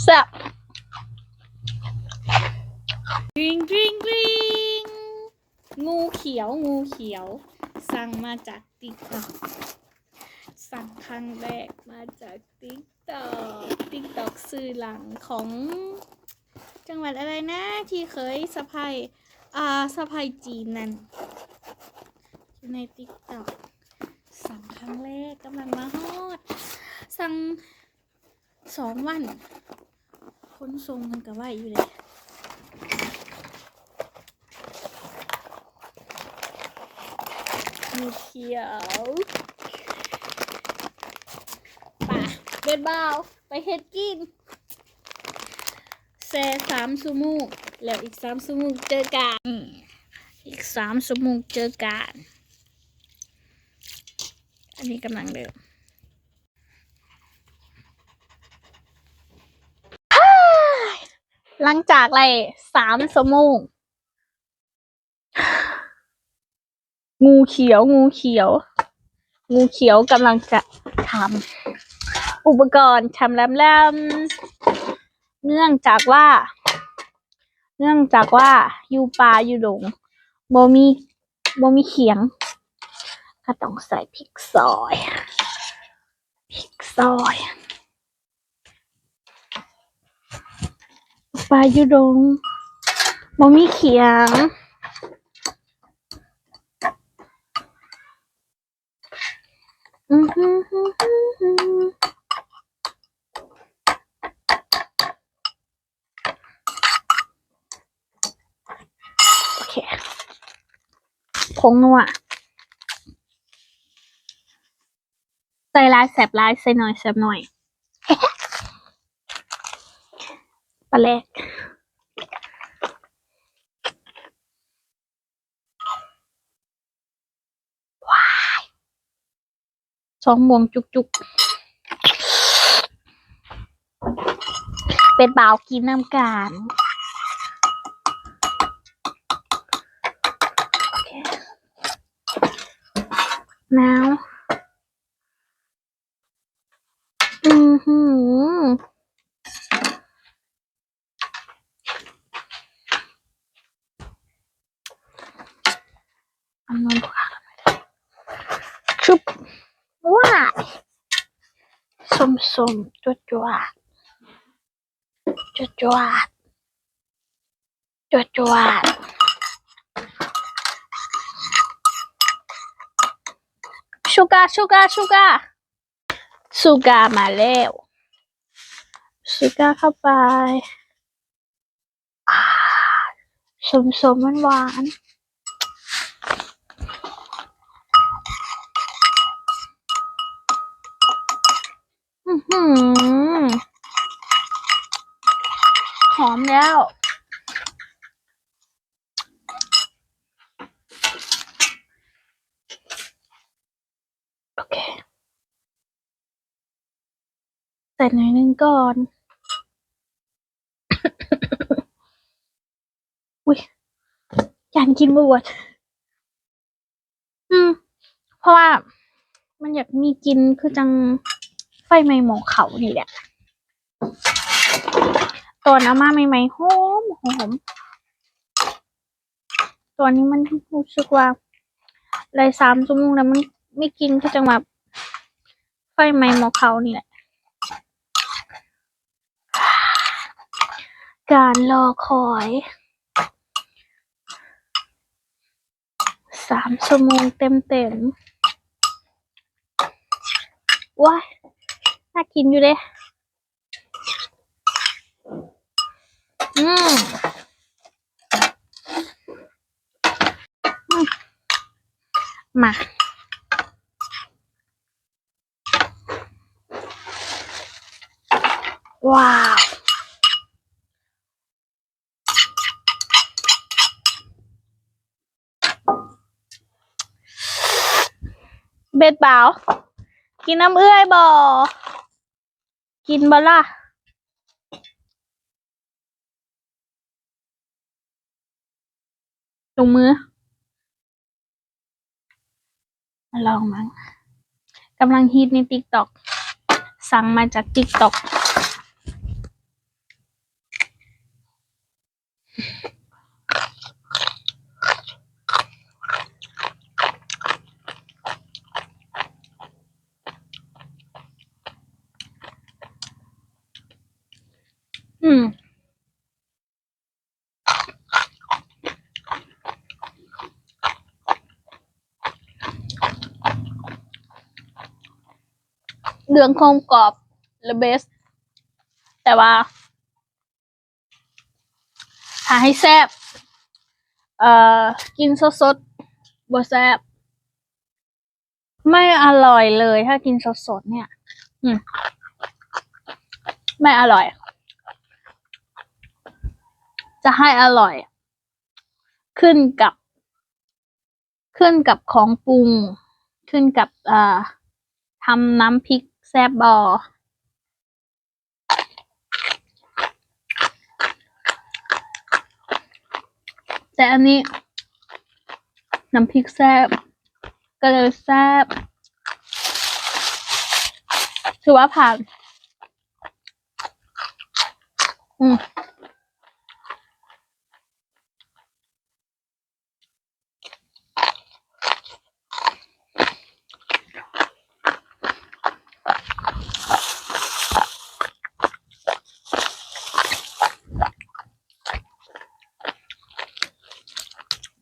แซ่บกริงกริงกริงงูเขียวงูเขียว สั่งมาจากติ๊กต็อกสั่งครั้งแรกมาจากติ๊กต็อกติ๊กต็อกสื่อหลังของ จังหวัดอะไรนะ ที่เคยสะพายอ่าสะพายจีนนั่นในติ๊กต็อกสั่งครั้งแรกกำลังมาฮอด สั่งสองวัน นทรงมันก็ว่าอยู่เลยงูเขียวป่ะเบ็ดเบาไปเฮ็ดกินแซ่สามสมูกแล้วอีกสามสมูกเจอกัน อีกสามสมูกเจอกัน อันนี้กำลังเดิม หลังจากไรสามสมงงูเขียว งูเขียว งูเขียวกำลังจะทำอุปกรณ์ทำแลมๆเนื่องจากว่า เนื่องจากว่าอยู่ป่าอยู่ดงบ่มีบ่มีเขียง ก็ต้องใส่พริกซอยพริกซอย ป่ายู่ดงบ่มีเขียง อือหือหือหือหือโอเคผงนัวใส่ลายแสบลายใส่หน่อยแสบหน่อย ปลาแรกว้ายสองโมงจุกจุกเป็นบ่าวกินน้ำกันโอเคหนาวอือหือ เอานอนขวาชุบว้าย สมสมจวดจวดจวดจวดจวดจวดชูกาชูกาชูกาชูกามาแล้วชูกาเข้าไปสมสมหวานหวาน หือหอมแล้ว โอเค ใส่หน่อยหนึงก่อนอุ้ยอยากกินบวชอืม เพราะว่ามันอยากมีกินคือจัง ไฟไหม้หมอเขานี่แหละตอนเอามาใหม่ๆหอมหอมตัวนี้มันรู้สึกว่าเลยสามชั่วโมงแล้วมันไม่กินก็จังแบบไฟไหม้หมอเขานี่แหละ การรอคอยสามชั่วโมงเต็มๆว้าย น่ากินอยู่เด้อืมอืมมา ว้าว เบ็ดเบากินน้ำเอื้อยบ่ กินบ่ล่ะลงมือมาลองมั้งกำลังฮิตในติ๊กต็อก สั่งมาจากติ๊กต็อก เรื่องคมกรอบและเบสแต่ว่าถ้าให้แซ่บเอ่อ กินสดๆบ่แซ่บไม่อร่อยเลยถ้ากินสดๆเนี่ย อืม ไม่อร่อย จะให้อร่อย ขึ้นกับ ขึ้นกับของปรุง ขึ้นกับ เอ่อทำน้ำพริก แซบบอแต่อันนี้ น้ำพริกแซบก็เลยแซบถือว่าผ่าน อืม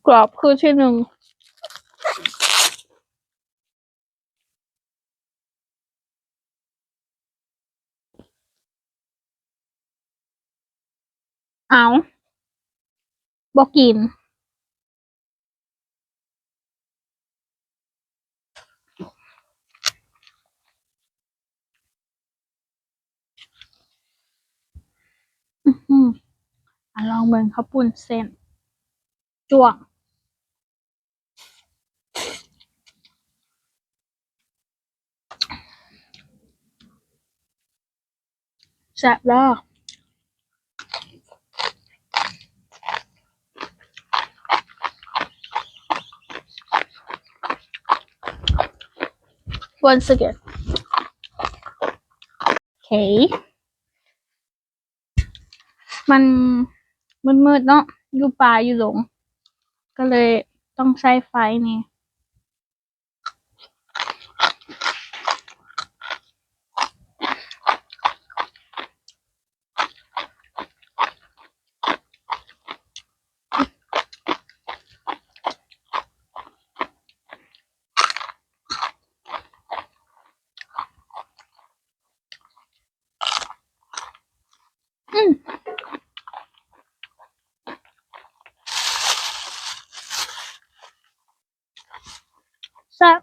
กร อบคือที่หนึ่งเอาบอกกิน อือหืออะลองเบิ่งข้าวปุ้นเส้นจ้วง แซ่บเด้อวันสเก็ตโอเคมันมันมืดๆเนาะอยู่ป่าอยู่หลง ก็เลยต้องใช้ไฟนี่ อืมแซ่บ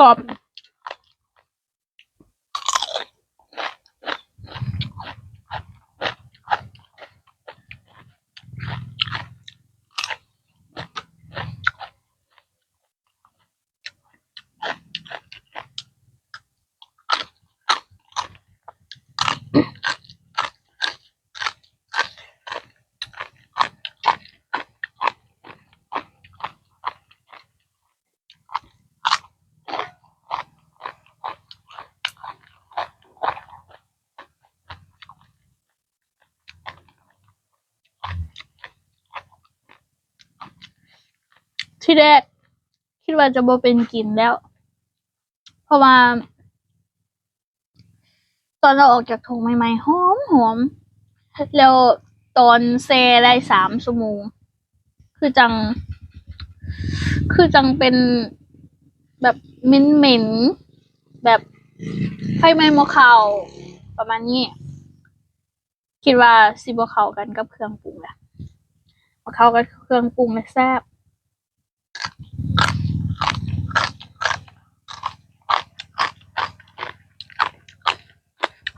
ก ที่แรก คิดว่าจะบ่เป็นกลิ่นแล้ว เพราะว่า ตอนเราออกจากถุงใหม่ๆหอมหอมแล้วตอนเซได้สามชั่วโมงคือจัง คือจังเป็นแบบเหม็นเหม็นๆแบบไฟไหม้หมะเขาประมาณนี้ คิดว่าสิบ่เขากันกับเครื่องปรุงแหละบ่เข้ากับเครื่องปรุงและแซ่บ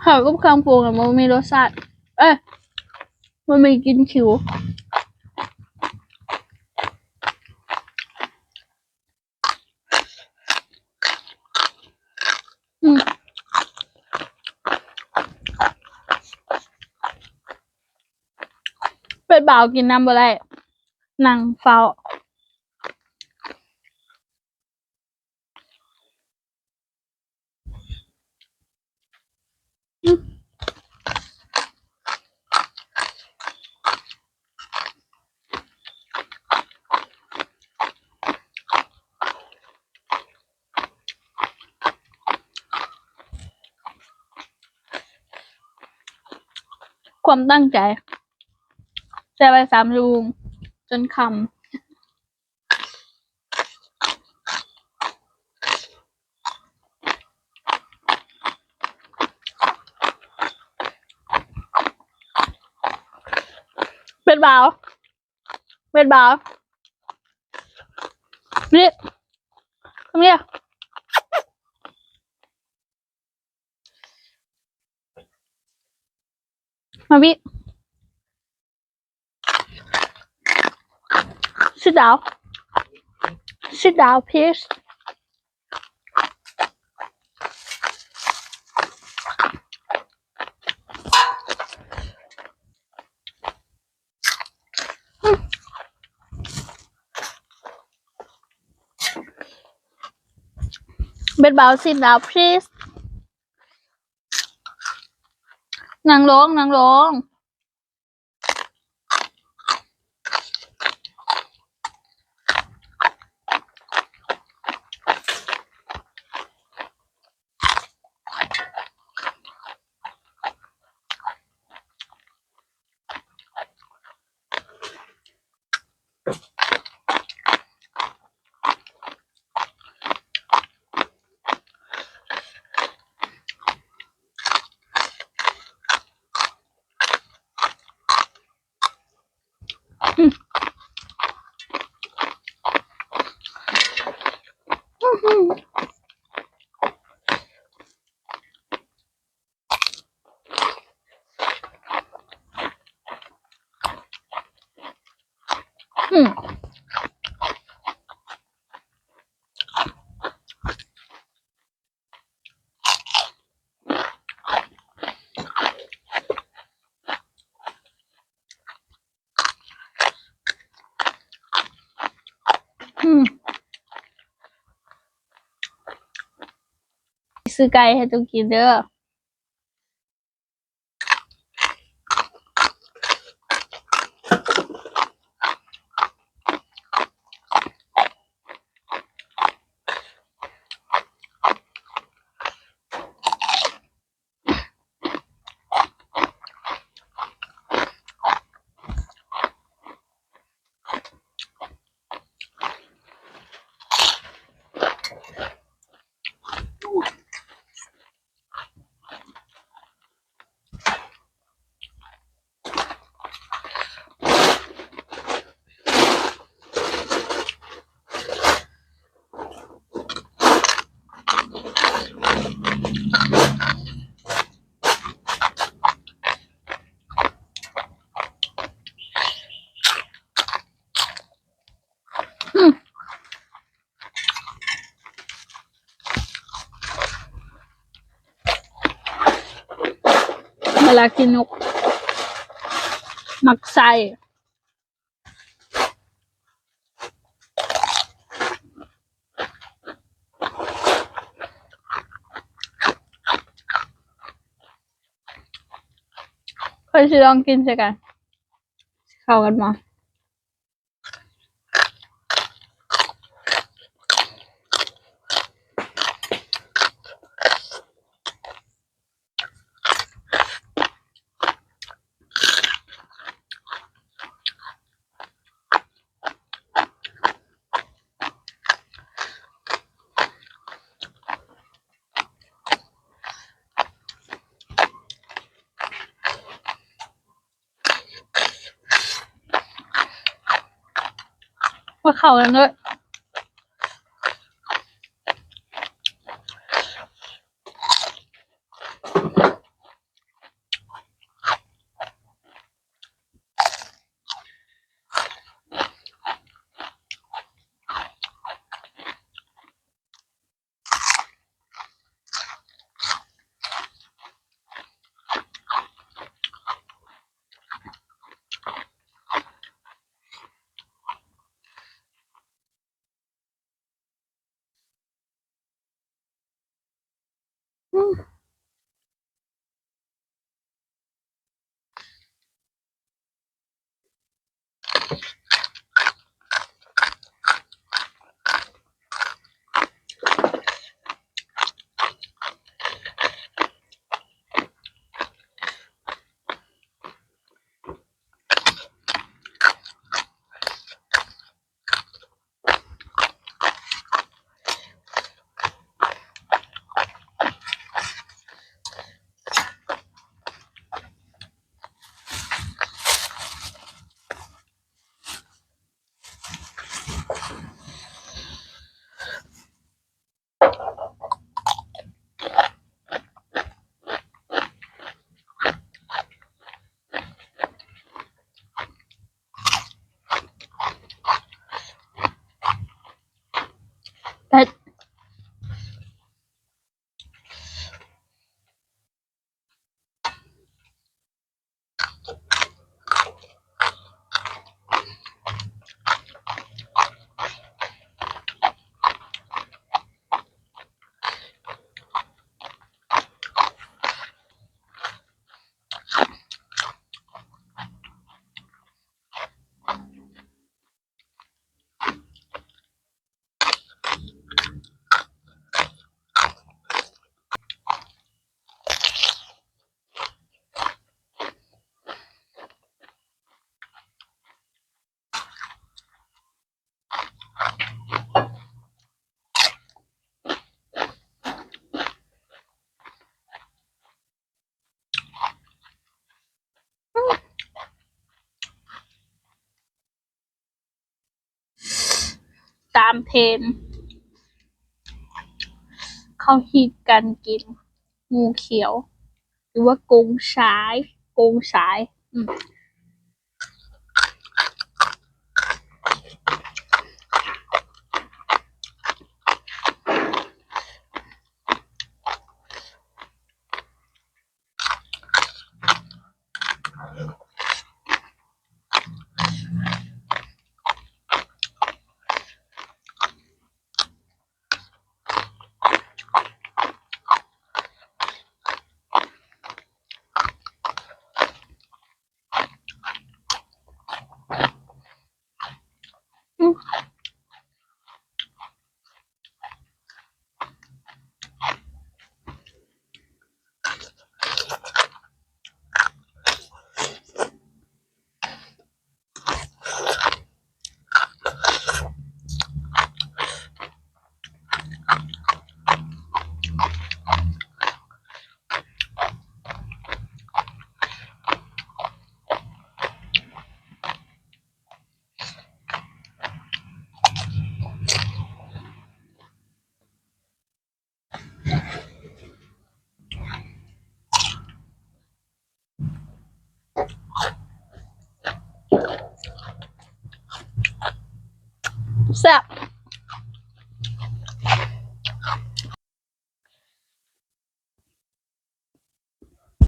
ผัยกับเคำงปรุงอะมันมีรสชาติ เอ้ย มันมีกินคิว อืเป็ดบ่าวกินน้ำบ่ได้นางเฝ้า ความตั้งใจ แต่ไปสามลุงจนคำเป็นบ่าวเป็นบ่าวนี่ตรงนี้ มาวิสิดดาวสิดดาวพีชเบ็ดเบาซินดาวพีช นางร้อง นางร้อง อืม ซื้อไก่ให้ตุกกินเด้อ เว ลากินนกมักไส่เคยสิลองกินใช่กัน เข้ากันมา ว่าเข้ Woo. ากันด้วยตามเทรนเขาฮิตกันกิน งูเขียว หรือว่ากงสายกงสาย อืม